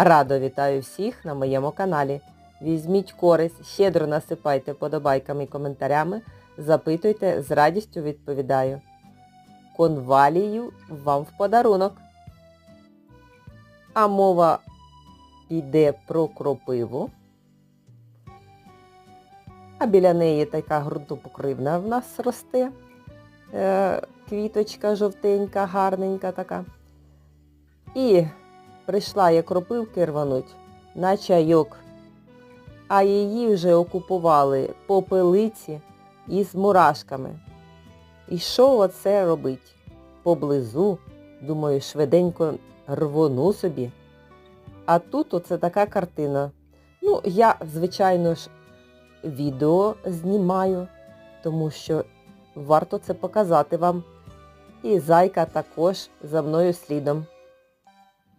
Радо вітаю всіх на моєму каналі. Візьміть користь, щедро насипайте подобайками і коментарями, запитуйте, з радістю відповідаю. Конвалію вам в подарунок. А мова йде про кропиву. А біля неї така ґрунтопокривна в нас росте. Е, квіточка жовтенька, гарненька така. І прийшла я кропивки рвануть на чайок. А її вже окупували попелиці із мурашками. І що оце робить? Поблизу, думаю, швиденько рвону собі. А тут оце така картина. Ну, я, звичайно ж, відео знімаю, тому що варто це показати вам. І зайка також за мною слідом.